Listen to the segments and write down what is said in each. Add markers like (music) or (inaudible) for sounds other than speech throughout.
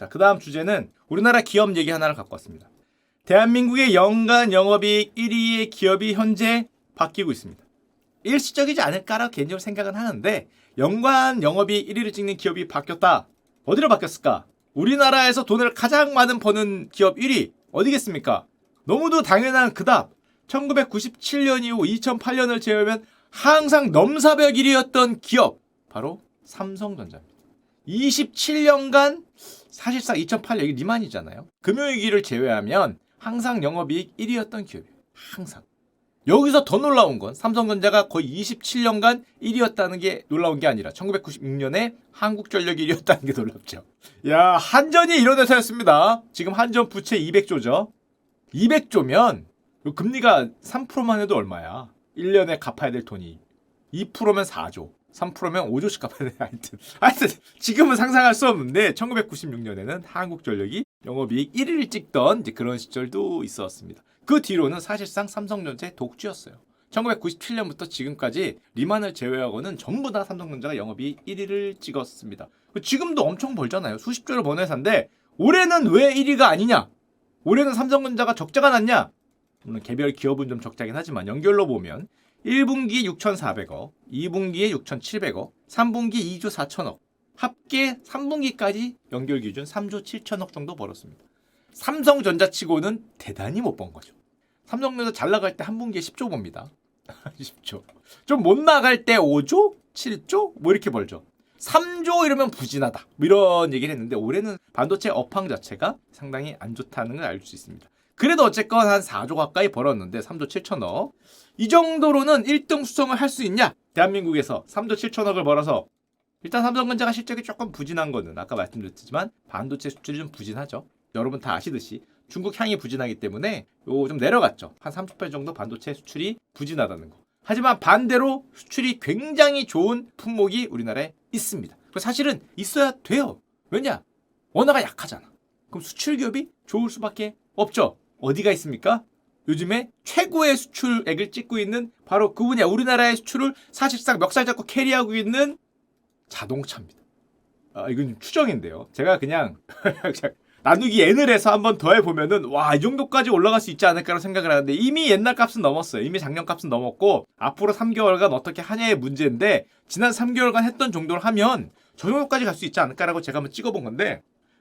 자, 그 다음 주제는 우리나라 기업 얘기 하나를 갖고 왔습니다. 대한민국의 연간 영업이익 1위의 기업이 현재 바뀌고 있습니다. 일시적이지 않을까라 개인적으로 생각은 하는데 연간 영업이익 1위를 찍는 기업이 바뀌었다. 어디로 바뀌었을까? 우리나라에서 돈을 가장 많은 버는 기업 1위 어디겠습니까? 너무도 당연한 그 답. 1997년 이후 2008년을 제외하면 항상 넘사벽 1위였던 기업 바로 삼성전자입니다. 27년간 사실상 2008년 이게 리만이잖아요. 금요일기를 제외하면 항상 영업이익 1위였던 기업이에요. 항상. 여기서 더 놀라운 건 삼성전자가 거의 27년간 1위였다는 게 놀라운 게 아니라 1996년에 한국전력 1위였다는 게 놀랍죠. 야, 한전이 이런 회사였습니다. 지금 한전 부채 200조죠. 200조면 금리가 3%만 해도 얼마야? 1년에 갚아야 될 돈이 2%면 4조. 3%면 5조씩 갚아야 돼. (laughs) 하여튼. 하여튼, 지금은 상상할 수 없는데, 1996년에는 한국전력이 영업이익 1위를 찍던 그런 시절도 있었습니다. 그 뒤로는 사실상 삼성전자의 독주였어요. 1997년부터 지금까지 리만을 제외하고는 전부 다 삼성전자가 영업이익 1위를 찍었습니다. 지금도 엄청 벌잖아요. 수십조를 버는 회사인데, 올해는 왜 1위가 아니냐? 올해는 삼성전자가 적자가 났냐? 물론 개별 기업은 좀 적자긴 하지만 연결로 보면 1분기에 6,400억, 2분기에 6,700억, 3분기 2조 4천억, 합계 3분기까지 연결 기준 3조 7천억 정도 벌었습니다. 삼성전자 치고는 대단히 못 번 거죠. 삼성전자 잘 나갈 때 한 분기에 10조 봅니다. (laughs) 10조. 좀 못 나갈 때 5조? 7조? 뭐 이렇게 벌죠. 3조 이러면 부진하다. 뭐 이런 얘기를 했는데 올해는 반도체 업황 자체가 상당히 안 좋다는 걸 알 수 있습니다. 그래도 어쨌건 한 4조 가까이 벌었는데 3조 7천억. 이 정도로는 1등 수성을 할 수 있냐? 대한민국에서 3조 7천억을 벌어서 일단 삼성전자가 실적이 조금 부진한 거는 아까 말씀드렸지만 반도체 수출이 좀 부진하죠. 여러분 다 아시듯이 중국 향이 부진하기 때문에 요 좀 내려갔죠. 한 30% 정도 반도체 수출이 부진하다는 거. 하지만 반대로 수출이 굉장히 좋은 품목이 우리나라에 있습니다. 그 사실은 있어야 돼요. 왜냐? 원화가 약하잖아. 그럼 수출 기업이 좋을 수밖에 없죠. 어디가 있습니까? 요즘에 최고의 수출액을 찍고 있는 바로 그 분야 우리나라의 수출을 사실상 멱살 잡고 캐리하고 있는 자동차입니다. 아, 이건 좀 추정인데요. 제가 그냥 (laughs) 나누기 n을 해서 한번 더 해보면은 와 이 정도까지 올라갈 수 있지 않을까라는 생각을 하는데 이미 옛날 값은 넘었어요. 이미 작년 값은 넘었고 앞으로 3개월간 어떻게 하냐의 문제인데 지난 3개월간 했던 정도를 하면 저 정도까지 갈 수 있지 않을까라고 제가 한번 찍어본 건데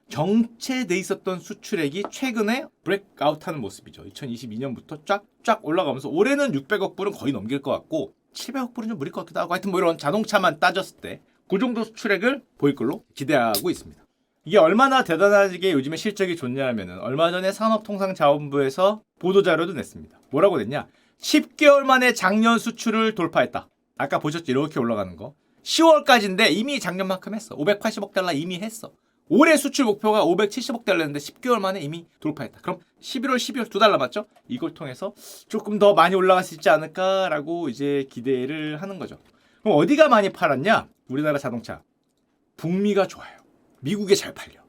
정체돼 있었던 수출액이 최근에 브레이크아웃하는 모습이죠. 2022년부터 쫙쫙 올라가면서 올해는 600억 불은 거의 넘길 것 같고 700억 불은 좀 무릴 것 같기도 하고 하여튼 뭐 이런 자동차만 따졌을 때 그 정도 수출액을 보일 걸로 기대하고 있습니다. 이게 얼마나 대단하게 요즘에 실적이 좋냐 하면은 얼마 전에 산업통상자원부에서 보도자료도 냈습니다. 뭐라고 냈냐? 10개월 만에 작년 수출을 돌파했다. 아까 보셨죠? 이렇게 올라가는 거. 10월까지인데 이미 작년만큼 했어. 580억 달러 이미 했어. 올해 수출 목표가 570억 달러였는데 10개월 만에 이미 돌파했다. 그럼 11월, 12월 두 달 남았죠? 이걸 통해서 조금 더 많이 올라갈 수 있지 않을까라고 이제 기대를 하는 거죠. 그럼 어디가 많이 팔았냐? 우리나라 자동차. 북미가 좋아요. 미국에 잘 팔려.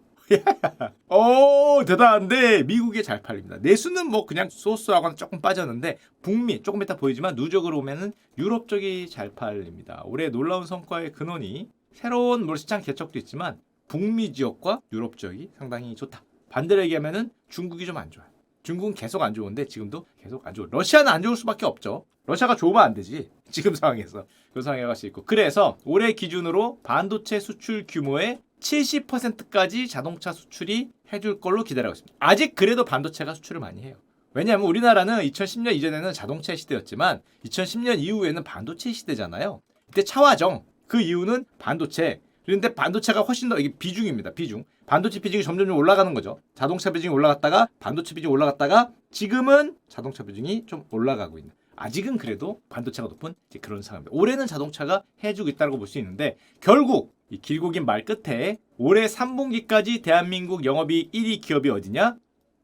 오 (laughs) 대단한데 미국에 잘 팔립니다. 내수는 뭐 그냥 소스하고는 조금 빠졌는데 북미 조금 이따 보이지만 누적으로 보면은 유럽 쪽이 잘 팔립니다. 올해 놀라운 성과의 근원이 새로운 뭐 시장 개척도 있지만 북미 지역과 유럽 지역이 상당히 좋다. 반대로 얘기하면은 중국이 좀 안 좋아요. 중국은 계속 안 좋은데 지금도 계속 안 좋아. 러시아는 안 좋을 수밖에 없죠. 러시아가 좋으면 안 되지. (laughs) 지금 상황에서 그 상황에 갈수 있고. 그래서 올해 기준으로 반도체 수출 규모의 70%까지 자동차 수출이 해줄 걸로 기다리고 있습니다. 아직 그래도 반도체가 수출을 많이 해요. 왜냐하면 우리나라는 2010년 이전에는 자동차 시대였지만 2010년 이후에는 반도체 시대잖아요. 이때 차화정 그 이유는 반도체. 그런데 반도체가 훨씬 더 이게 비중입니다. 비중. 반도체 비중이 점점 좀 올라가는 거죠. 자동차 비중이 올라갔다가 반도체 비중이 올라갔다가 지금은 자동차 비중이 좀 올라가고 있는. 아직은 그래도 반도체가 높은 그런 상황입니다. 올해는 자동차가 해주고 있다고 볼 수 있는데 결국 이 길고 긴 말 끝에 올해 3분기까지 대한민국 영업이익 1위 기업이 어디냐?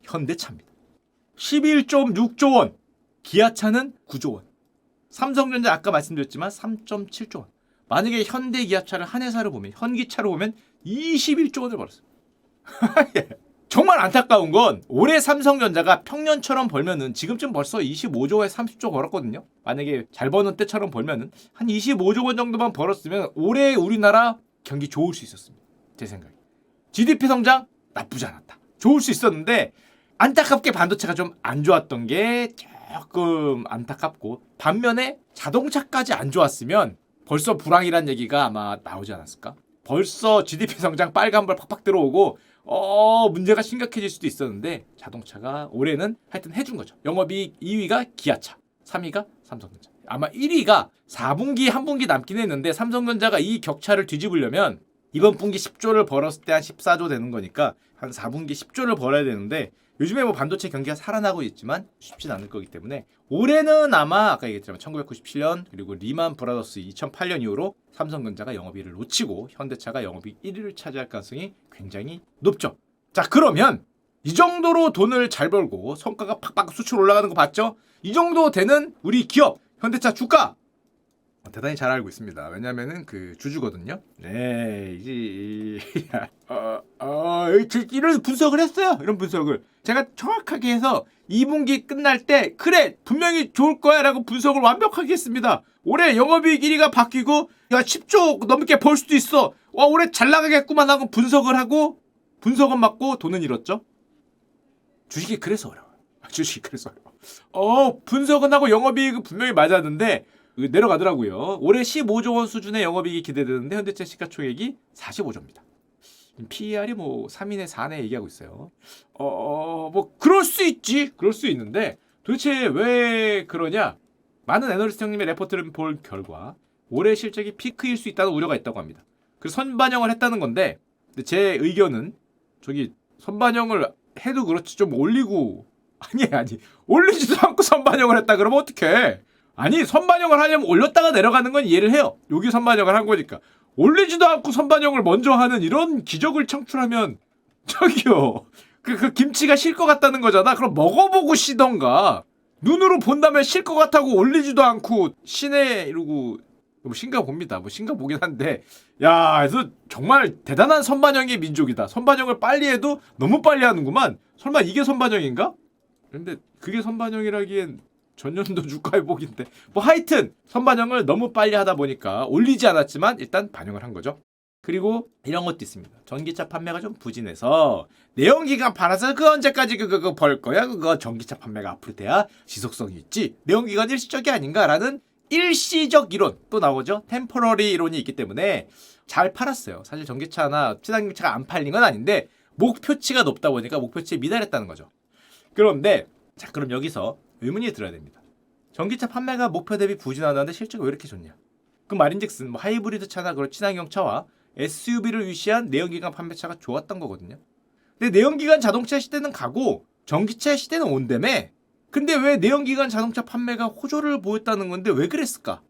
현대차입니다. 11.6조 원. 기아차는 9조 원. 삼성전자 아까 말씀드렸지만 3.7조 원. 만약에 현대 기아차를 한 회사로 보면 현기차로 보면 21조 원을 벌었어요. (laughs) 예. 정말 안타까운 건 올해 삼성전자가 평년처럼 벌면은 지금쯤 벌써 25조에 30조 벌었거든요. 만약에 잘 버는 때처럼 벌면은 한 25조 원 정도만 벌었으면 올해 우리나라 경기 좋을 수 있었습니다. 제 생각에. GDP 성장 나쁘지 않았다. 좋을 수 있었는데 안타깝게 반도체가 좀 안 좋았던 게 조금 안타깝고 반면에 자동차까지 안 좋았으면 벌써 불황이란 얘기가 아마 나오지 않았을까? 벌써 GDP 성장 빨간불 팍팍 들어오고 어 문제가 심각해질 수도 있었는데 자동차가 올해는 하여튼 해준 거죠. 영업이익 2위가 기아차, 3위가 삼성전자. 아마 1위가 4분기 한 분기 남긴 했는데 삼성전자가 이 격차를 뒤집으려면 이번 분기 10조를 벌었을 때 한 14조 되는 거니까 한 4분기 10조를 벌어야 되는데 요즘에 뭐 반도체 경기가 살아나고 있지만 쉽진 않을 거기 때문에 올해는 아마 아까 얘기했지만 1997년 그리고 리만 브라더스 2008년 이후로 삼성전자가 영업이익을 놓치고 현대차가 영업이익 1위를 차지할 가능성이 굉장히 높죠. 자 그러면 이 정도로 돈을 잘 벌고 성과가 팍팍 수출 올라가는 거 봤죠? 이 정도 되는 우리 기업 현대차 주가 대단히 잘 알고 있습니다. 왜냐면은 그 주주거든요. 네, 이제 (laughs) 어, 어, 저 이런 분석을 했어요. 이런 분석을 제가 정확하게 해서 2분기 끝날 때 그래 분명히 좋을 거야 라고 분석을 완벽하게 했습니다. 올해 영업이익 1위가 바뀌고 야 10조 넘게 벌 수도 있어. 와 올해 잘 나가겠구만 하고 분석을 하고 분석은 맞고 돈은 잃었죠. 주식이 그래서 어려워. (laughs) 주식이 그래서 어려워. 어 분석은 하고 영업이익은 분명히 맞았는데 내려가더라고요. 올해 15조 원 수준의 영업이익이 기대되는데 현대차 시가총액이 45조입니다. PER이 뭐 3인의 4내 얘기하고 있어요. 어, 뭐 그럴 수 있지. 그럴 수 있는데 도대체 왜 그러냐? 많은 애널리스트 형님의 레포트를 볼 결과 올해 실적이 피크일 수 있다는 우려가 있다고 합니다. 그래서 선반영을 했다는 건데 제 의견은 저기 선반영을 해도 그렇지 좀 올리고 (laughs) 아니 아니 올리지도 않고 선반영을 했다 그러면 어떡해? 아니 선반영을 하려면 올렸다가 내려가는 건 이해를 해요. 여기 선반영을 한 거니까 올리지도 않고 선반영을 먼저 하는 이런 기적을 창출하면 (laughs) 저기요 그, 그 김치가 실 것 같다는 거잖아. 그럼 먹어보고 쉬던가 눈으로 본다면 실 것 같다고 올리지도 않고 시내 이러고 뭐 신가 봅니다. 뭐 신가 보긴 한데 야 그래서 정말 대단한 선반영의 민족이다. 선반영을 빨리 해도 너무 빨리 하는구만. 설마 이게 선반영인가? 근데 그게 선반영이라기엔 전년도 (laughs) 주가 회복인데 뭐 하여튼 선반영을 너무 빨리 하다 보니까 올리지 않았지만 일단 반영을 한 거죠. 그리고 이런 것도 있습니다. 전기차 판매가 좀 부진해서 내연기관 팔아서 그 언제까지 그거, 그거 벌 거야? 그거 전기차 판매가 앞으로 돼야 지속성이 있지. 내연기관 일시적이 아닌가라는 일시적 이론 또 나오죠. 템포러리 이론이 있기 때문에 잘 팔았어요. 사실 전기차나 친환경차가 안 팔린 건 아닌데 목표치가 높다 보니까 목표치에 미달했다는 거죠. 그런데 자 그럼 여기서 의문이 들어야 됩니다. 전기차 판매가 목표 대비 부진하다는데 실적이 왜 이렇게 좋냐? 그 말인즉슨 뭐 하이브리드 차나 그런 친환경 차와 SUV를 위시한 내연기관 판매차가 좋았던 거거든요. 근데 내연기관 자동차 시대는 가고 전기차 시대는 온다며. 근데 왜 내연기관 자동차 판매가 호조를 보였다는 건데 왜 그랬을까?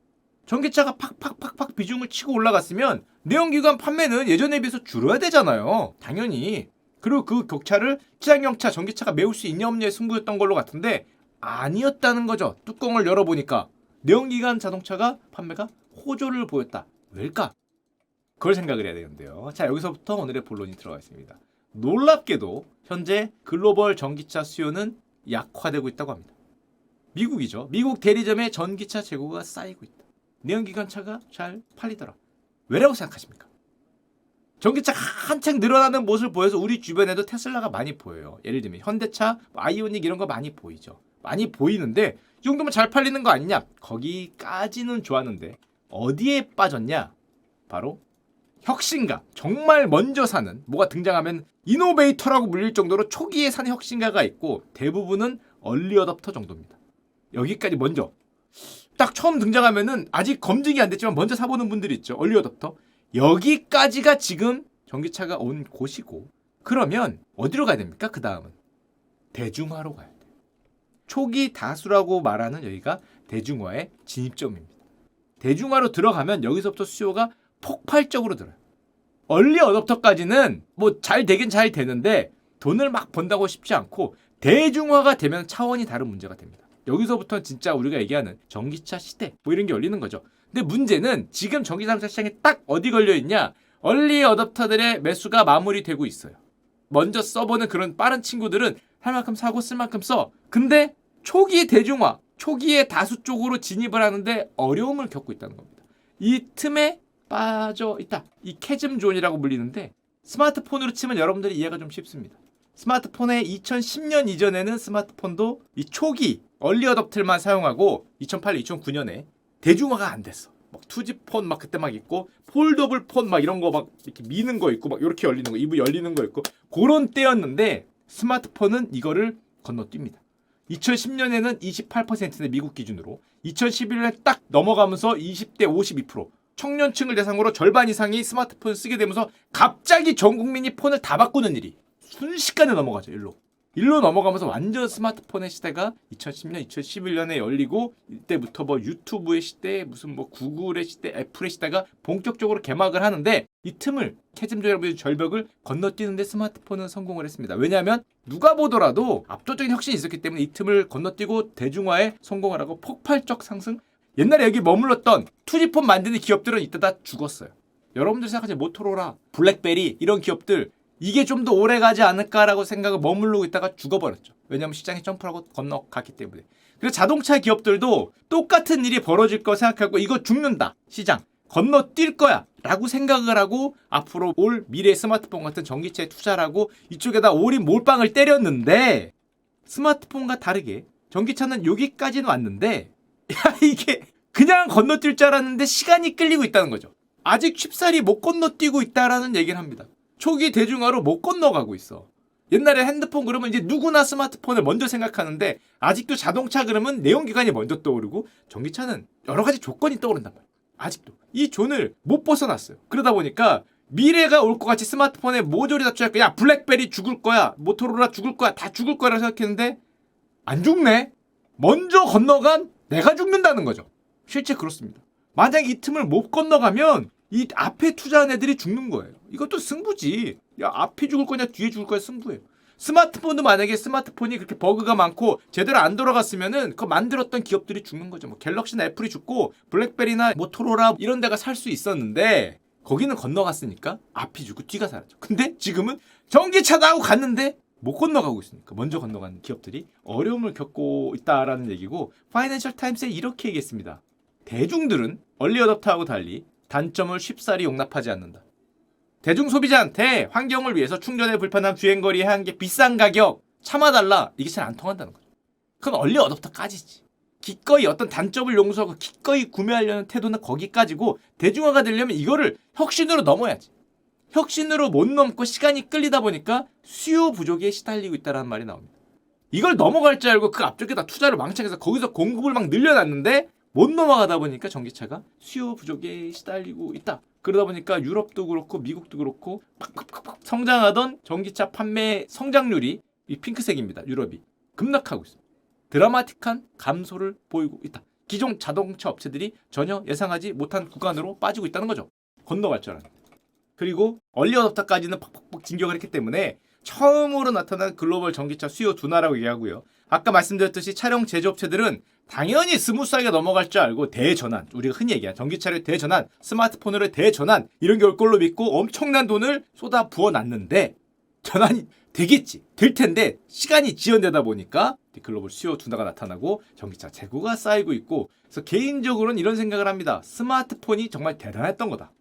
전기차가 팍팍팍팍 비중을 치고 올라갔으면 내연기관 판매는 예전에 비해서 줄어야 되잖아요. 당연히. 그리고 그 격차를 친환경차, 전기차가 메울 수 있냐 없냐의 승부였던 걸로 같은데 아니었다는 거죠. 뚜껑을 열어보니까 내연기관 자동차가 판매가 호조를 보였다. 왜일까? 그걸 생각을 해야 되는데요. 자 여기서부터 오늘의 본론이 들어가 있습니다. 놀랍게도 현재 글로벌 전기차 수요는 약화되고 있다고 합니다. 미국이죠. 미국 대리점에 전기차 재고가 쌓이고 있다. 내연기관 차가 잘 팔리더라. 왜라고 생각하십니까? 전기차가 한창 늘어나는 모습을 보여서 우리 주변에도 테슬라가 많이 보여요. 예를 들면 현대차, 뭐 아이오닉 이런 거 많이 보이죠. 많이 보이는데 이 정도면 잘 팔리는 거 아니냐? 거기까지는 좋았는데 어디에 빠졌냐? 바로 혁신가. 정말 먼저 사는 뭐가 등장하면 이노베이터라고 불릴 정도로 초기에 사는 혁신가가 있고 대부분은 얼리 어답터 정도입니다. 여기까지 먼저 딱 처음 등장하면은 아직 검증이 안 됐지만 먼저 사보는 분들이 있죠. 얼리 어답터. 여기까지가 지금 전기차가 온 곳이고 그러면 어디로 가야 됩니까? 그 다음은 대중화로 가야 돼요. 초기 다수라고 말하는 여기가 대중화의 진입점입니다. 대중화로 들어가면 여기서부터 수요가 폭발적으로 들어요. 얼리 어답터까지는 뭐 잘 되긴 잘 되는데 돈을 막 번다고 쉽지 않고 대중화가 되면 차원이 다른 문제가 됩니다. 여기서부터 진짜 우리가 얘기하는 전기차 시대 뭐 이런 게 열리는 거죠. 근데 문제는 지금 전기자동차 시장에 딱 어디 걸려 있냐? 얼리 어답터들의 매수가 마무리되고 있어요. 먼저 써보는 그런 빠른 친구들은 할 만큼 사고 쓸 만큼 써. 근데 초기 대중화, 초기의 다수 쪽으로 진입을 하는데 어려움을 겪고 있다는 겁니다. 이 틈에 빠져 있다. 이 캐즘 존이라고 불리는데 스마트폰으로 치면 여러분들이 이해가 좀 쉽습니다. 스마트폰의 2010년 이전에는 스마트폰도 이 초기 얼리 어답터만 사용하고 2008, 2009년에 대중화가 안 됐어. 막 투지폰 막 그때 막 있고 폴더블 폰 막 이런 거 막 이렇게 미는 거 있고 막 이렇게 열리는 거 이브 열리는 거 있고 그런 때였는데 스마트폰은 이거를 건너뜁니다. 2010년에는 28%인데 미국 기준으로 2011년에 딱 넘어가면서 20대 52% 청년층을 대상으로 절반 이상이 스마트폰을 쓰게 되면서 갑자기 전 국민이 폰을 다 바꾸는 일이 순식간에 넘어가죠 일로 일로 넘어가면서 완전 스마트폰의 시대가 2010년 2011년에 열리고 이때부터 뭐 유튜브의 시대 무슨 뭐 구글의 시대 애플의 시대가 본격적으로 개막을 하는데 이 틈을 캐즘조 여러분의 절벽을 건너뛰는데 스마트폰은 성공을 했습니다 왜냐하면 누가 보더라도 압도적인 혁신이 있었기 때문에 이 틈을 건너뛰고 대중화에 성공을 하고 폭발적 상승 옛날에 여기 머물렀던 투지폰 만드는 기업들은 이때 다 죽었어요. 여러분들 생각하지 모토로라, 블랙베리 이런 기업들 이게 좀 더 오래 가지 않을까라고 생각을 머무르고 있다가 죽어버렸죠. 왜냐하면 시장이 점프하고 건너갔기 때문에. 그래서 자동차 기업들도 똑같은 일이 벌어질 거 생각하고 이거 죽는다 시장 건너뛸 거야 라고 생각을 하고 앞으로 올 미래 스마트폰 같은 전기차에 투자를 하고 이쪽에다 올인 몰빵을 때렸는데 스마트폰과 다르게 전기차는 여기까지는 왔는데 (laughs) 야 이게 그냥 건너뛸 줄 알았는데 시간이 끌리고 있다는 거죠. 아직 쉽사리 못 건너뛰고 있다라는 얘기를 합니다. 초기 대중화로 못 건너가고 있어. 옛날에 핸드폰 그러면 이제 누구나 스마트폰을 먼저 생각하는데 아직도 자동차 그러면 내연기관이 먼저 떠오르고 전기차는 여러 가지 조건이 떠오른단 말이야. 아직도 이 존을 못 벗어났어요. 그러다 보니까 미래가 올 것 같이 스마트폰에 모조리 다 취할 거야. 야 블랙베리 죽을 거야. 모토로라 죽을 거야. 다 죽을 거라고 생각했는데 안 죽네. 먼저 건너간 내가 죽는다는 거죠. 실제 그렇습니다. 만약 이 틈을 못 건너가면 이 앞에 투자한 애들이 죽는 거예요. 이것도 승부지. 야 앞에 죽을 거냐 뒤에 죽을 거냐 승부예요. 스마트폰도 만약에 스마트폰이 그렇게 버그가 많고 제대로 안 돌아갔으면은 그 만들었던 기업들이 죽는 거죠. 뭐 갤럭시나 애플이 죽고 블랙베리나 모토로라 이런 데가 살 수 있었는데 거기는 건너갔으니까 앞이 죽고 뒤가 살았죠. 근데 지금은 전기차다 하고 갔는데 못 건너가고 있으니까 먼저 건너간 기업들이 어려움을 겪고 있다라는 얘기고 파이낸셜 타임스에 이렇게 얘기했습니다. 대중들은 얼리 어답터하고 달리 단점을 쉽사리 용납하지 않는다. 대중 소비자한테 환경을 위해서 충전에 불편한 주행거리에 한게 비싼 가격 참아달라 이게 잘 안 통한다는 거죠. 그건 얼리 어답터까지지. 기꺼이 어떤 단점을 용서하고 기꺼이 구매하려는 태도는 거기까지고 대중화가 되려면 이거를 혁신으로 넘어야지. 혁신으로 못 넘고 시간이 끌리다 보니까 수요 부족에 시달리고 있다라는 말이 나옵니다. 이걸 넘어갈 줄 알고 그 앞쪽에다 투자를 망창해서 거기서 공급을 막 늘려놨는데 못 넘어가다 보니까 전기차가 수요 부족에 시달리고 있다. 그러다 보니까 유럽도 그렇고 미국도 그렇고 팍팍팍팍 성장하던 전기차 판매 성장률이 이 핑크색입니다. 유럽이 급락하고 있습니다. 드라마틱한 감소를 보이고 있다. 기존 자동차 업체들이 전혀 예상하지 못한 구간으로 빠지고 있다는 거죠. 건너갈 줄 알았는데. 그리고 얼리 어답터까지는 팍팍팍 진격을 했기 때문에 처음으로 나타난 글로벌 전기차 수요 둔화라고 얘기하고요. 아까 말씀드렸듯이 차량 제조업체들은 당연히 스무스하게 넘어갈 줄 알고 대전환, 우리가 흔히 얘기하는 전기차를 대전환, 스마트폰으로 대전환 이런 게 올 걸로 믿고 엄청난 돈을 쏟아 부어놨는데 전환이 되겠지, 될 텐데 시간이 지연되다 보니까 글로벌 수요 둔화가 나타나고 전기차 재고가 쌓이고 있고 그래서 개인적으로는 이런 생각을 합니다. 스마트폰이 정말 대단했던 거다.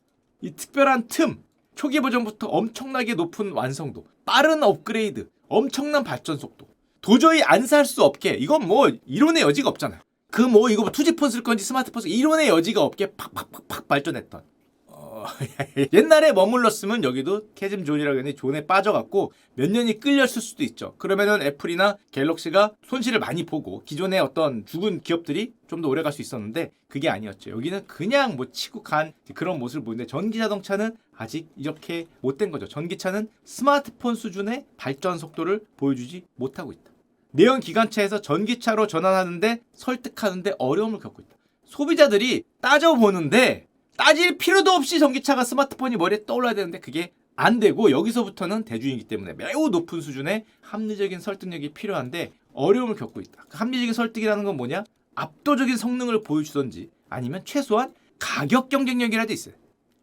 이 특별한 틈, 초기 버전부터 엄청나게 높은 완성도, 빠른 업그레이드, 엄청난 발전 속도. 도저히 안 살 수 없게 이건 뭐 이론의 여지가 없잖아요. 그 뭐 이거 뭐 투지폰 쓸 건지 스마트폰 쓸 이론의 여지가 없게 팍팍팍팍 발전했던. 어, (laughs) 옛날에 머물렀으면 여기도 캐즘 존이라고 했는데 존에 빠져갖고 몇 년이 끌렸을 수도 있죠. 그러면은 애플이나 갤럭시가 손실을 많이 보고 기존의 어떤 죽은 기업들이 좀 더 오래 갈 수 있었는데 그게 아니었죠. 여기는 그냥 뭐 치고 간 그런 모습을 보이는데 전기 자동차는 아직 이렇게 못된 거죠. 전기차는 스마트폰 수준의 발전 속도를 보여주지 못하고 있다. 내연 기관차에서 전기차로 전환하는데 설득하는데 어려움을 겪고 있다. 소비자들이 따져보는데 따질 필요도 없이 전기차가 스마트폰이 머리에 떠올라야 되는데 그게 안 되고 여기서부터는 대중이기 때문에 매우 높은 수준의 합리적인 설득력이 필요한데 어려움을 겪고 있다. 그 합리적인 설득이라는 건 뭐냐? 압도적인 성능을 보여주던지 아니면 최소한 가격 경쟁력이라도 있어요.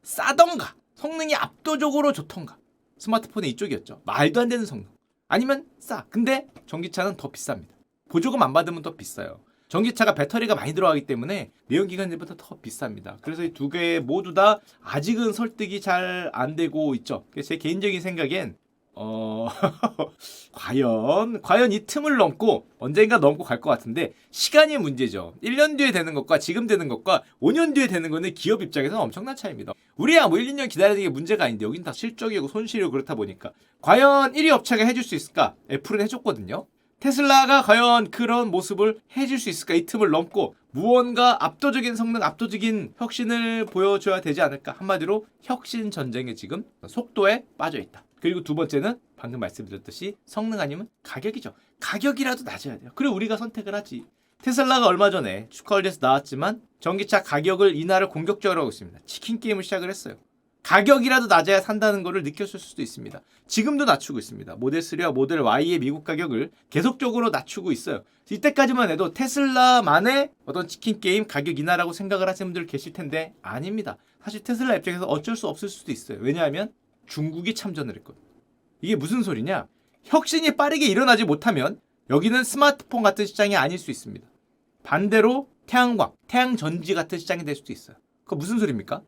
싸던가 성능이 압도적으로 좋던가 스마트폰의 이쪽이었죠. 말도 안 되는 성능. 아니면 싸. 근데 전기차는 더 비쌉니다. 보조금 안 받으면 더 비싸요. 전기차가 배터리가 많이 들어가기 때문에 내연기관차보다 더 비쌉니다. 그래서 이 두 개 모두 다 아직은 설득이 잘 안 되고 있죠. 제 개인적인 생각엔 어 (laughs) 과연 과연 이 틈을 넘고 언젠가 넘고 갈 것 같은데 시간이 문제죠. 1년 뒤에 되는 것과 지금 되는 것과 5년 뒤에 되는 거는 기업 입장에서는 엄청난 차이입니다. 우리야 뭐 1, 2년 기다리는 게 문제가 아닌데 여긴 다 실적이고 손실이고 그렇다 보니까 과연 1위 업체가 해줄 수 있을까? 애플은 해줬거든요. 테슬라가 과연 그런 모습을 해줄 수 있을까? 이 틈을 넘고 무언가 압도적인 성능, 압도적인 혁신을 보여줘야 되지 않을까? 한마디로 혁신 전쟁에 지금 속도에 빠져 있다. 그리고 두 번째는 방금 말씀드렸듯이 성능 아니면 가격이죠. 가격이라도 낮아야 돼요. 그리고 우리가 선택을 하지. 테슬라가 얼마 전에 슈컬리에서 나왔지만 전기차 가격을 인하를 공격적으로 하고 있습니다. 치킨 게임을 시작을 했어요. 가격이라도 낮아야 산다는 것을 느꼈을 수도 있습니다. 지금도 낮추고 있습니다. 모델 3와 모델 Y의 미국 가격을 계속적으로 낮추고 있어요. 이때까지만 해도 테슬라만의 어떤 치킨 게임 가격 인하라고 생각을 하시는 분들 계실 텐데 아닙니다. 사실 테슬라 입장에서 어쩔 수 없을 수도 있어요. 왜냐하면 중국이 참전을 했거든요. 이게 무슨 소리냐? 혁신이 빠르게 일어나지 못하면 여기는 스마트폰 같은 시장이 아닐 수 있습니다. 반대로 태양광, 태양전지 같은 시장이 될 수도 있어요. 그거 무슨 소리입니까?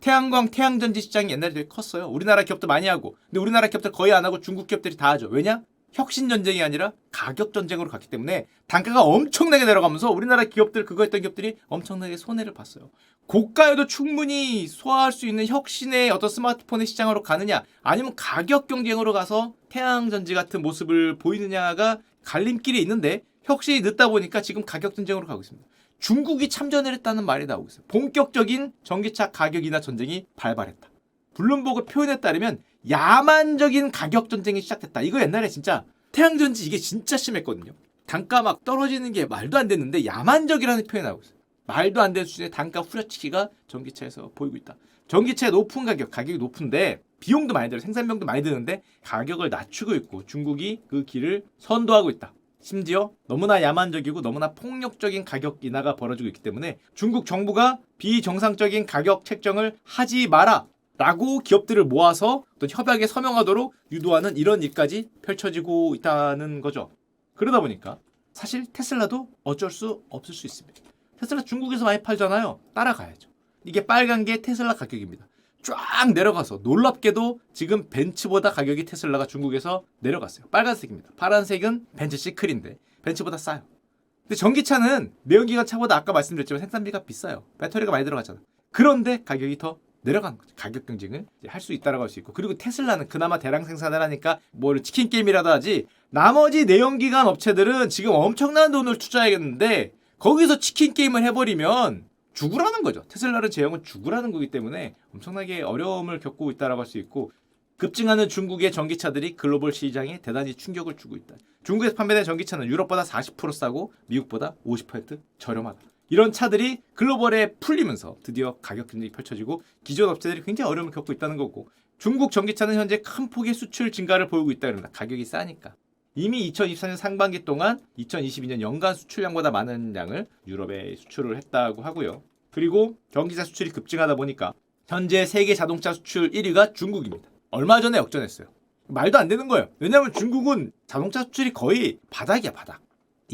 태양광, 태양전지 시장이 옛날에 되게 컸어요. 우리나라 기업도 많이 하고. 근데 우리나라 기업들 거의 안 하고 중국 기업들이 다 하죠. 왜냐? 혁신 전쟁이 아니라 가격 전쟁으로 갔기 때문에 단가가 엄청나게 내려가면서 우리나라 기업들 그거 했던 기업들이 엄청나게 손해를 봤어요. 고가여도 충분히 소화할 수 있는 혁신의 어떤 스마트폰의 시장으로 가느냐 아니면 가격 경쟁으로 가서 태양 전지 같은 모습을 보이느냐가 갈림길이 있는데 혁신이 늦다 보니까 지금 가격 전쟁으로 가고 있습니다. 중국이 참전을 했다는 말이 나오고 있어요. 본격적인 전기차 가격이나 전쟁이 발발했다. 블룸버그 표현에 따르면 야만적인 가격 전쟁이 시작됐다. 이거 옛날에 진짜 태양전지 이게 진짜 심했거든요. 단가 막 떨어지는 게 말도 안 됐는데 야만적이라는 표현이 나오고 있어요. 말도 안 되는 수준의 단가 후려치기가 전기차에서 보이고 있다. 전기차의 높은 가격, 가격이 높은데 비용도 많이 들어 생산비용도 많이 드는데 가격을 낮추고 있고 중국이 그 길을 선도하고 있다. 심지어 너무나 야만적이고 너무나 폭력적인 가격 인하가 벌어지고 있기 때문에 중국 정부가 비정상적인 가격 책정을 하지 마라. 라고 기업들을 모아서 어떤 협약에 서명하도록 유도하는 이런 일까지 펼쳐지고 있다는 거죠. 그러다 보니까 사실 테슬라도 어쩔 수 없을 수 있습니다. 테슬라 중국에서 많이 팔잖아요. 따라가야죠. 이게 빨간 게 테슬라 가격입니다. 쫙 내려가서 놀랍게도 지금 벤츠보다 가격이 테슬라가 중국에서 내려갔어요. 빨간색입니다. 파란색은 벤츠 시클인데 벤츠보다 싸요. 근데 전기차는 내연기관 차보다 아까 말씀드렸지만 생산비가 비싸요. 배터리가 많이 들어가잖아. 그런데 가격이 더 내려간 거죠. 가격 경쟁을 할 수 있다라고 할 수 있고 그리고 테슬라는 그나마 대량 생산을 하니까 뭐 치킨 게임이라도 하지 나머지 내연기관 업체들은 지금 엄청난 돈을 투자해야겠는데 거기서 치킨 게임을 해버리면 죽으라는 거죠. 테슬라를 제형은 죽으라는 거기 때문에 엄청나게 어려움을 겪고 있다라고 할 수 있고 급증하는 중국의 전기차들이 글로벌 시장에 대단히 충격을 주고 있다. 중국에서 판매된 전기차는 유럽보다 40% 싸고 미국보다 50% 저렴하다. 이런 차들이 글로벌에 풀리면서 드디어 가격 경쟁이 펼쳐지고 기존 업체들이 굉장히 어려움을 겪고 있다는 거고 중국 전기차는 현재 큰 폭의 수출 증가를 보이고 있다 그럽니다. 가격이 싸니까. 이미 2024년 상반기 동안 2022년 연간 수출량보다 많은 양을 유럽에 수출을 했다고 하고요. 그리고 전기차 수출이 급증하다 보니까 현재 세계 자동차 수출 1위가 중국입니다. 얼마 전에 역전했어요. 말도 안 되는 거예요. 왜냐하면 중국은 자동차 수출이 거의 바닥이야 바닥.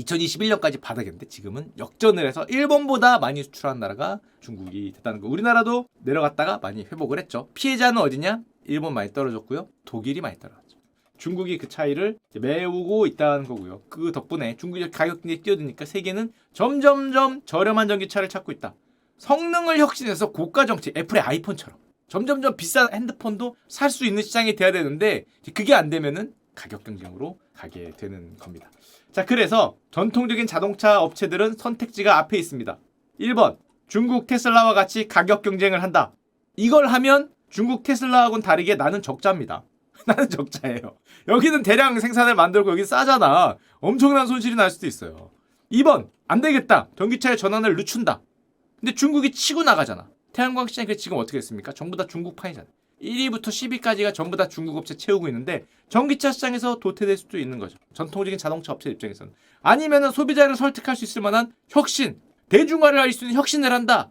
2021년까지 바닥이었는데 지금은 역전을 해서 일본보다 많이 수출한 나라가 중국이 됐다는 거. 우리나라도 내려갔다가 많이 회복을 했죠. 피해자는 어디냐? 일본 많이 떨어졌고요. 독일이 많이 떨어졌죠. 중국이 그 차이를 메우고 있다는 거고요. 그 덕분에 중국이 가격이 뛰어드니까 세계는 점점점 저렴한 전기차를 찾고 있다. 성능을 혁신해서 고가 정치, 애플의 아이폰처럼 점점점 비싼 핸드폰도 살 수 있는 시장이 돼야 되는데 그게 안 되면은 가격 경쟁으로 가게 되는 겁니다. 자, 그래서 전통적인 자동차 업체들은 선택지가 앞에 있습니다. 1번, 중국 테슬라와 같이 가격 경쟁을 한다. 이걸 하면 중국 테슬라하고는 다르게 나는 적자입니다. (laughs) 나는 적자예요. 여기는 대량 생산을 만들고 여기 싸잖아. 엄청난 손실이 날 수도 있어요. 2번, 안 되겠다. 전기차의 전환을 늦춘다. 근데 중국이 치고 나가잖아. 태양광 시장이 지금 어떻게 됐습니까? 전부 다 중국판이잖아. 1위부터 10위까지가 전부 다 중국 업체 채우고 있는데 전기차 시장에서 도태될 수도 있는 거죠. 전통적인 자동차 업체 입장에서는 아니면은 소비자를 설득할 수 있을 만한 혁신, 대중화를 할 수 있는 혁신을 한다.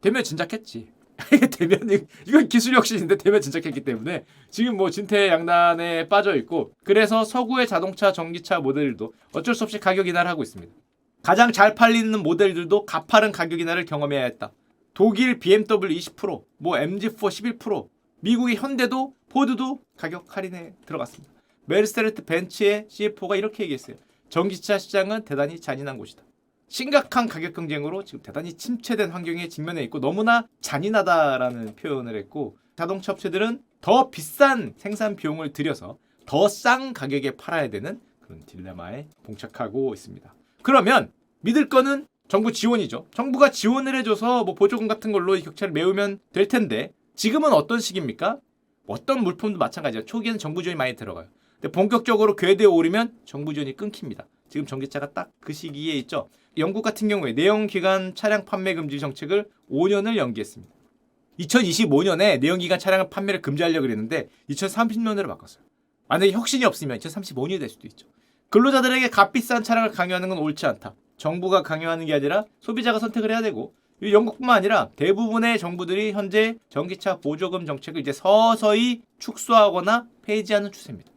되면 진작했지. (laughs) 되면 이건 기술 혁신인데 되면 진작했기 때문에 지금 뭐 진퇴양난에 빠져 있고 그래서 서구의 자동차 전기차 모델도 어쩔 수 없이 가격 인하를 하고 있습니다. 가장 잘 팔리는 모델들도 가파른 가격 인하를 경험해야 했다. 독일 BMW 20%, 뭐 MG4 11%, 미국의 현대도 포드도 가격 할인에 들어갔습니다. 메르세데스 벤츠의 CF4가 이렇게 얘기했어요. 전기차 시장은 대단히 잔인한 곳이다. 심각한 가격 경쟁으로 지금 대단히 침체된 환경에 직면해 있고 너무나 잔인하다라는 표현을 했고 자동차 업체들은 더 비싼 생산 비용을 들여서 더 싼 가격에 팔아야 되는 그런 딜레마에 봉착하고 있습니다. 그러면 믿을 거는 정부 지원이죠. 정부가 지원을 해줘서 뭐 보조금 같은 걸로 이 격차를 메우면 될 텐데 지금은 어떤 시기입니까? 어떤 물품도 마찬가지예요. 초기에는 정부 지원이 많이 들어가요. 근데 본격적으로 궤도에 오르면 정부 지원이 끊깁니다. 지금 전기차가 딱 그 시기에 있죠. 영국 같은 경우에 내연기관 차량 판매 금지 정책을 5년을 연기했습니다. 2025년에 내연기관 차량 판매를 금지하려고 그랬는데 2030년으로 바꿨어요. 만약에 혁신이 없으면 2035년이 될 수도 있죠. 근로자들에게 값비싼 차량을 강요하는 건 옳지 않다. 정부가 강요하는 게 아니라 소비자가 선택을 해야 되고 이 영국뿐만 아니라 대부분의 정부들이 현재 전기차 보조금 정책을 이제 서서히 축소하거나 폐지하는 추세입니다.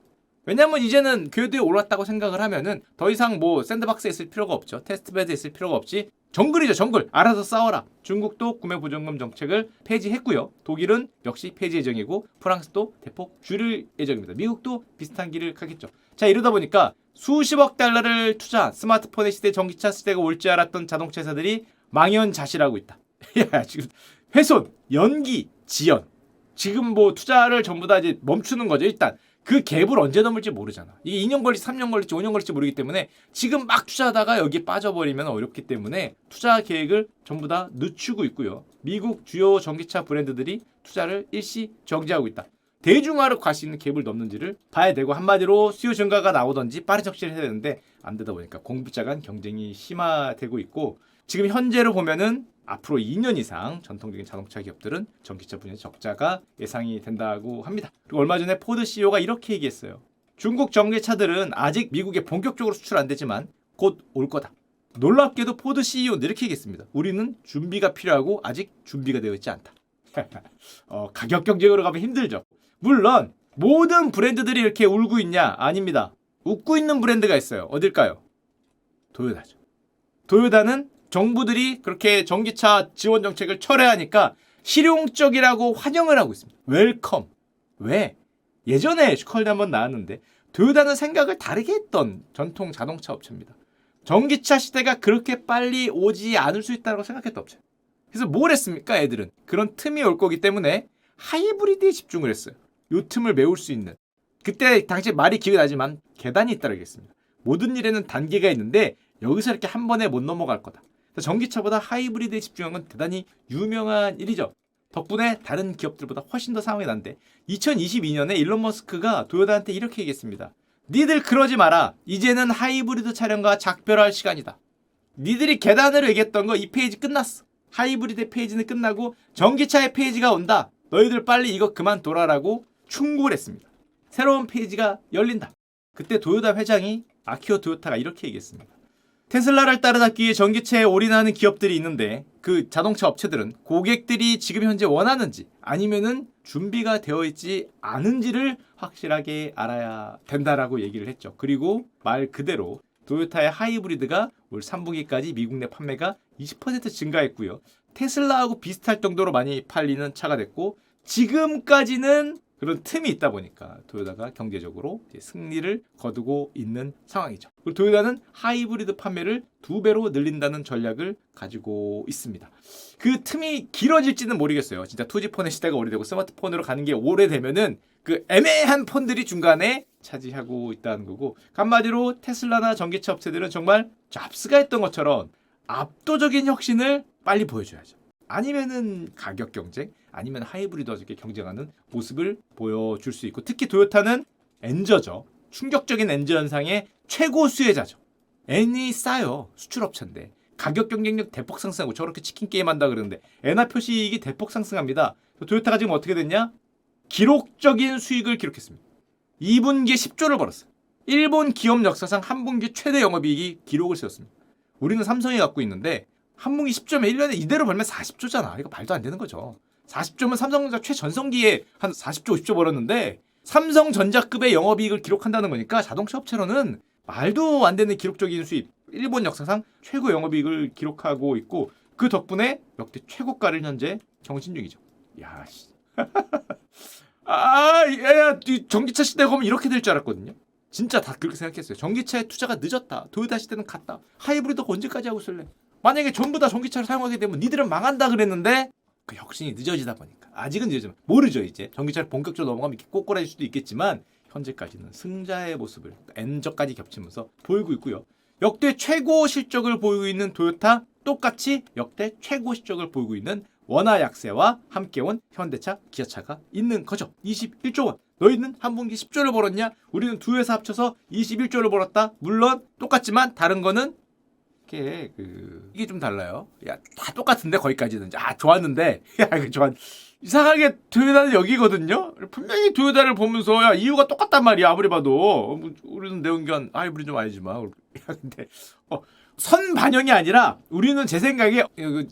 왜냐면 이제는 궤도에 올랐다고 생각을 하면은 더 이상 뭐 샌드박스에 있을 필요가 없죠. 테스트베드에 있을 필요가 없지. 정글이죠, 정글. 알아서 싸워라. 중국도 구매 보조금 정책을 폐지했고요. 독일은 역시 폐지 예정이고 프랑스도 대폭 줄일 예정입니다. 미국도 비슷한 길을 가겠죠. 자, 이러다 보니까 수십억 달러를 투자 스마트폰의 시대 전기차 시대가 올 줄 알았던 자동차 회사들이 망연자실하고 있다. 야, (laughs) 지금 훼손, 연기, 지연. 지금 뭐 투자를 전부 다 이제 멈추는 거죠. 일단 그 갭을 언제 넘을지 모르잖아. 이게 2년 걸릴지 3년 걸릴지 5년 걸릴지 모르기 때문에 지금 막 투자하다가 여기 빠져버리면 어렵기 때문에 투자 계획을 전부 다 늦추고 있고요. 미국 주요 전기차 브랜드들이 투자를 일시 정지하고 있다. 대중화로 갈 수 있는 갭을 넘는지를 봐야 되고 한마디로 수요 증가가 나오던지 빠른 적시를 해야 되는데 안 되다 보니까 공급자 간 경쟁이 심화되고 있고 지금 현재로 보면은 앞으로 2년 이상 전통적인 자동차 기업들은 전기차 분야의 적자가 예상이 된다고 합니다. 그리고 얼마 전에 포드 CEO가 이렇게 얘기했어요. 중국 전기차들은 아직 미국에 본격적으로 수출 안 되지만 곧 올 거다. 놀랍게도 포드 CEO는 이렇게 얘기했습니다. 우리는 준비가 필요하고 아직 준비가 되어 있지 않다. (laughs) 어, 가격 경쟁으로 가면 힘들죠. 물론 모든 브랜드들이 이렇게 울고 있냐? 아닙니다. 웃고 있는 브랜드가 있어요. 어딜까요? 도요타죠. 도요타는 정부들이 그렇게 전기차 지원 정책을 철회하니까 실용적이라고 환영을 하고 있습니다. 웰컴. 왜? 예전에 슈컬드 한번 나왔는데 도요타는 생각을 다르게 했던 전통 자동차 업체입니다. 전기차 시대가 그렇게 빨리 오지 않을 수 있다고 생각했던 업체. 그래서 뭘 했습니까, 애들은? 그런 틈이 올 거기 때문에 하이브리드에 집중을 했어요. 요 틈을 메울 수 있는. 그때 당시 말이 기억나지만 계단이 있다고 얘기했습니다. 모든 일에는 단계가 있는데 여기서 이렇게 한 번에 못 넘어갈 거다. 전기차보다 하이브리드에 집중한 건 대단히 유명한 일이죠. 덕분에 다른 기업들보다 훨씬 더 상황이 난데 2022년에 일론 머스크가 도요타한테 이렇게 얘기했습니다. 니들 그러지 마라. 이제는 하이브리드 차량과 작별할 시간이다. 니들이 계단으로 얘기했던 거 이 페이지 끝났어. 하이브리드 페이지는 끝나고 전기차의 페이지가 온다. 너희들 빨리 이거 그만둬라라고 충고를 했습니다. 새로운 페이지가 열린다. 그때 도요타 회장이 아키오 도요타가 이렇게 얘기했습니다. 테슬라를 따라잡기 위해 전기차에 올인하는 기업들이 있는데 그 자동차 업체들은 고객들이 지금 현재 원하는지 아니면은 준비가 되어 있지 않은지를 확실하게 알아야 된다라고 얘기를 했죠. 그리고 말 그대로 도요타의 하이브리드가 올 3분기까지 미국 내 판매가 20% 증가했고요. 테슬라하고 비슷할 정도로 많이 팔리는 차가 됐고 지금까지는 그런 틈이 있다 보니까 도요타가 경제적으로 승리를 거두고 있는 상황이죠. 그리고 도요타는 하이브리드 판매를 두 배로 늘린다는 전략을 가지고 있습니다. 그 틈이 길어질지는 모르겠어요. 진짜 투지폰의 시대가 오래되고 스마트폰으로 가는 게 오래되면은 그 애매한 폰들이 중간에 차지하고 있다는 거고 한마디로 테슬라나 전기차 업체들은 정말 잡스가 했던 것처럼 압도적인 혁신을 빨리 보여줘야죠. 아니면은 가격 경쟁, 아니면 하이브리드 어떻게 경쟁하는 모습을 보여줄 수 있고 특히 도요타는 엔저죠. 충격적인 엔저 현상의 최고 수혜자죠. N이 싸요. 수출업체인데. 가격 경쟁력 대폭 상승하고 저렇게 치킨 게임 한다 그러는데 엔화 표시이익이 대폭 상승합니다. 도요타가 지금 어떻게 됐냐? 기록적인 수익을 기록했습니다. 2분기에 10조를 벌었어요. 일본 기업 역사상 한 분기 최대 영업이익이 기록을 세웠습니다. 우리는 삼성이 갖고 있는데 한 분기 10조면 1년에 이대로 벌면 40조잖아. 이거 말도 안 되는 거죠. 40조면 삼성전자 최전성기에 한 40조, 50조 벌었는데 삼성전자급의 영업이익을 기록한다는 거니까 자동차 업체로는 말도 안 되는 기록적인 수입. 일본 역사상 최고 영업이익을 기록하고 있고 그 덕분에 역대 최고가를 현재 경신 중이죠. 야 씨. (laughs) 아, 야, 이 전기차 시대가 오면 이렇게 될 줄 알았거든요. 진짜 다 그렇게 생각했어요. 전기차에 투자가 늦었다. 도요타 시대는 갔다. 하이브리드가 언제까지 하고 있을래? 만약에 전부 다 전기차를 사용하게 되면 니들은 망한다 그랬는데 그 혁신이 늦어지다 보니까 아직은 늦어지만 모르죠 이제 전기차를 본격적으로 넘어가면 이렇게 꼬꼬라질 수도 있겠지만 현재까지는 승자의 모습을 N저까지 겹치면서 보이고 있고요. 역대 최고 실적을 보이고 있는 도요타 똑같이 역대 최고 실적을 보이고 있는 원화 약세와 함께 온 현대차, 기아차가 있는 거죠. 21조 원. 너희는 한 분기 10조를 벌었냐? 우리는 두 회사 합쳐서 21조를 벌었다. 물론 똑같지만 다른 거는 이게 그 이게 좀 달라요. 야 다 똑같은데 거기까지는 아 좋았는데 (laughs) 야 이거 좋아 이상하게 도요타는 여기거든요. 분명히 도요타를 보면서 야 이유가 똑같단 말이야 아무리 봐도 뭐, 우리는 내연기관 하이브리드 좀 아니지만 (laughs) 야 근데 어, 선 반영이 아니라 우리는 제 생각에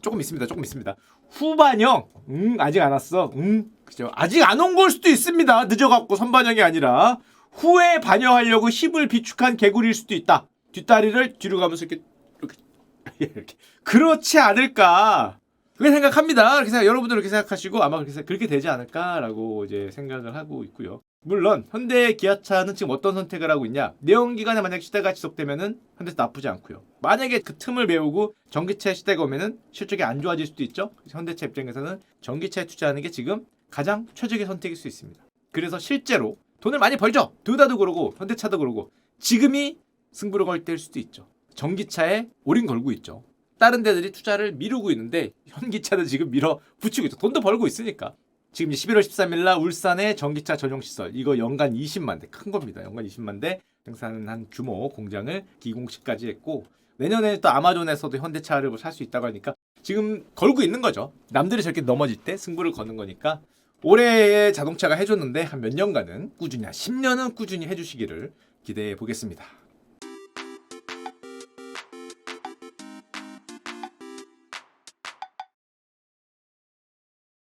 조금 있습니다. 조금 있습니다. 후 반영 음 아직 안 왔어. 음 그죠 아직 안 온 걸 수도 있습니다. 늦어갖고 선 반영이 아니라 후에 반영하려고 힘을 비축한 개구리일 수도 있다. 뒷다리를 뒤로 가면서 이렇게 (laughs) 이렇게 그렇지 않을까 그렇게 생각합니다. 그렇게 생각, 여러분들 그렇게 생각하시고 아마 그렇게, 그렇게 되지 않을까라고 이제 생각을 하고 있고요. 물론 현대 기아차는 지금 어떤 선택을 하고 있냐? 내연 기관에 만약 시대가 지속되면은 현대차 나쁘지 않고요. 만약에 그 틈을 메우고 전기차 시대가 오면은 실적이 안 좋아질 수도 있죠. 현대차 입장에서는 전기차에 투자하는 게 지금 가장 최적의 선택일 수 있습니다. 그래서 실제로 돈을 많이 벌죠. 도요타도 그러고 현대차도 그러고 지금이 승부를 걸 때일 수도 있죠. 전기차에 올인 걸고 있죠. 다른 데들이 투자를 미루고 있는데 현기차는 지금 밀어 붙이고 있죠. 돈도 벌고 있으니까. 지금 이제 11월 13일 날 울산의 전기차 전용 시설 이거 연간 20만 대 큰 겁니다. 연간 20만 대 생산한 규모 공장을 기공식까지 했고 내년에 또 아마존에서도 현대차를 살 수 있다고 하니까 지금 걸고 있는 거죠. 남들이 저렇게 넘어질 때 승부를 거는 거니까 올해의 자동차가 해줬는데 한 몇 년간은 꾸준히 한 10년은 꾸준히 해주시기를 기대해 보겠습니다.